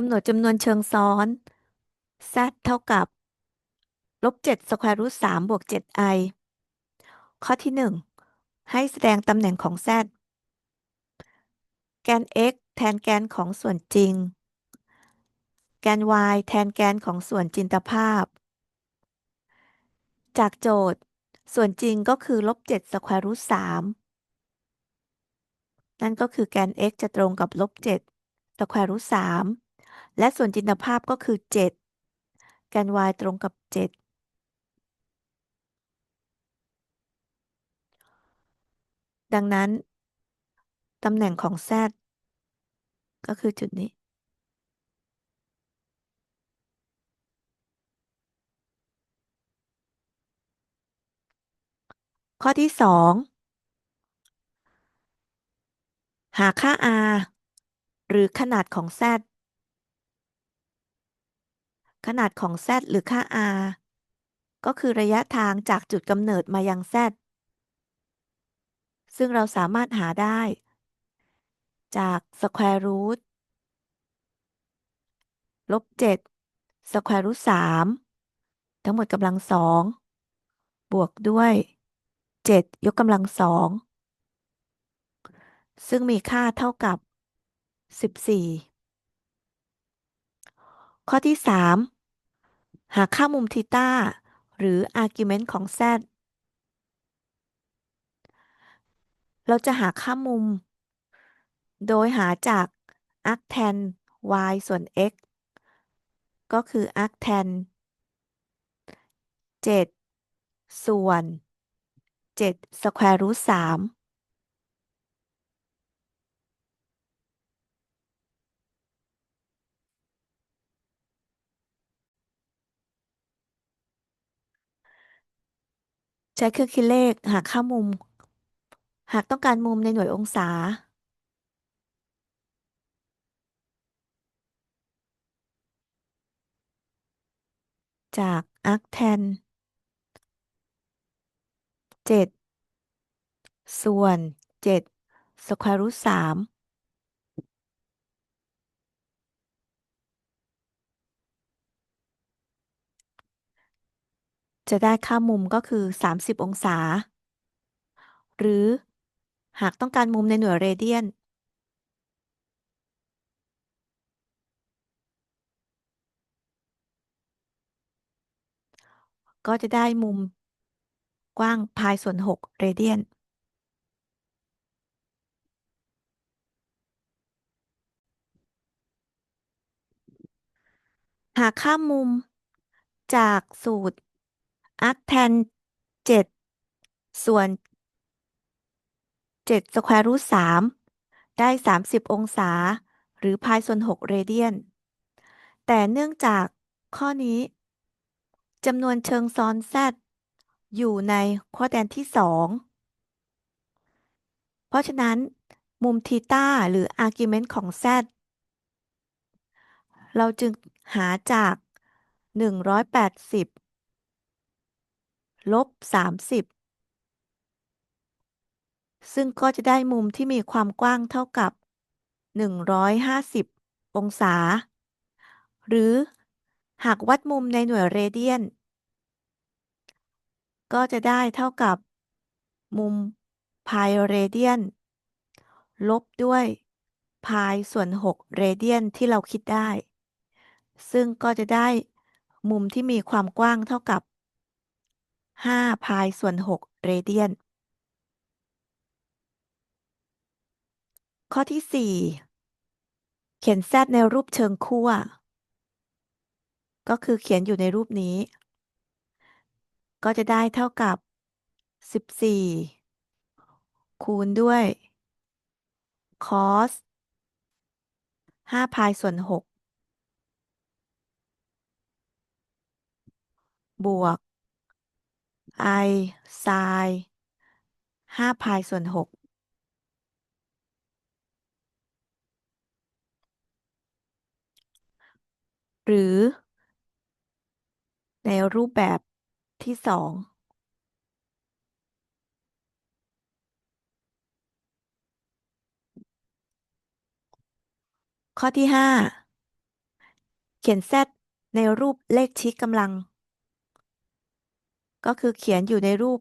กำหนดจำนวนเชิงซ้อน z เท่ากับลบ7สแควร์รูท3บวก 7i ข้อที่ 1 ให้แสดงตำแหน่งของ z แกน x แทนแกนของส่วนจริง แกน y แทนแกนของส่วนจินตภาพ จากโจทย์ส่วนจริงก็คือลบ7สแควร์รูท3นั่นก็คือแกน x จะตรงกับลบ7สแควร์รูท3 และส่วนจินตภาพก็คือ7แกน y ตรงกับ 7 ดังนั้น ตำแหน่งของ z ก็คือจุดนี้ ข้อที่ 2 หาค่า r หรือขนาดของ z ขนาดของ z หรือค่า r ก็คือระยะทางจากจุดกำเนิดมายัง z ซึ่งเราสามารถหาได้ จาก square root ลบ7 square root 3 ทั้งหมดกำลังสองบวกด้วย 7 ยกกำลังสองซึ่งมีค่าเท่ากับ 14 ข้อที่ 3 หาค่ามุมทีตาหรือ argument ของ z เราจะหาค่ามุม โดยหาจาก arctan y ส่วน x ก็คือ arctan 7 ส่วน7 square root 3 ใช้เครื่องคิดเลขหาค่ามุม หากต้องการมุมในหน่วยองศา จาก arctan 7ส่วน7 square root 3 จะได้ค่ามุมก็คือ 30 องศา หรือหากต้องการมุมในหน่วยเรเดียน ก็จะได้มุมกว้างพายส่วน 6 เรเดียน หาค่ามุมจากสูตร arctan 7ส่วน7 square root 3ได้30องศา หรือพายส่วน6เรเดียน แต่เนื่องจากข้อนี้จำนวนเชิงซ้อน z อยู่ในควอแดนที่2เพราะฉะนั้นมุมทีตาหรือ argument ของ z เราจึงหาจาก 180 ลบ 30 ซึ่งก็จะได้มุมที่มีความกว้างเท่ากับ 150 องศา หรือหากวัดมุมในหน่วยเรเดียน ก็จะได้เท่ากับ มุมพายเรเดียน ลบด้วยพายส่วน 6 เรเดียนที่เราคิดได้ ซึ่งก็จะได้มุมที่มีความกว้างเท่ากับ 5พายส่วน6เรเดียน ข้อที่4เขียน z ในรูปเชิงขั้วก็คือเขียนอยู่ในรูปนี้ ก็จะได้เท่ากับ14คูณด้วย cos 5พายส่วน6บวก i sin 5พายส่วน6หรือ ในรูปแบบที่2ข้อที่5ขียน z ในรูปเลขชี้กำลัง ก็คือเขียนอยู่ในรูป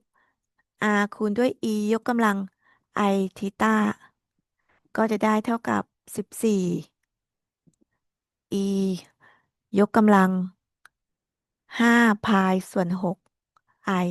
r คูณด้วย e ยกกำลัง i ทิตาก็จะได้เท่ากับ 14 e ยกกำลัง5พายส่วน 6 i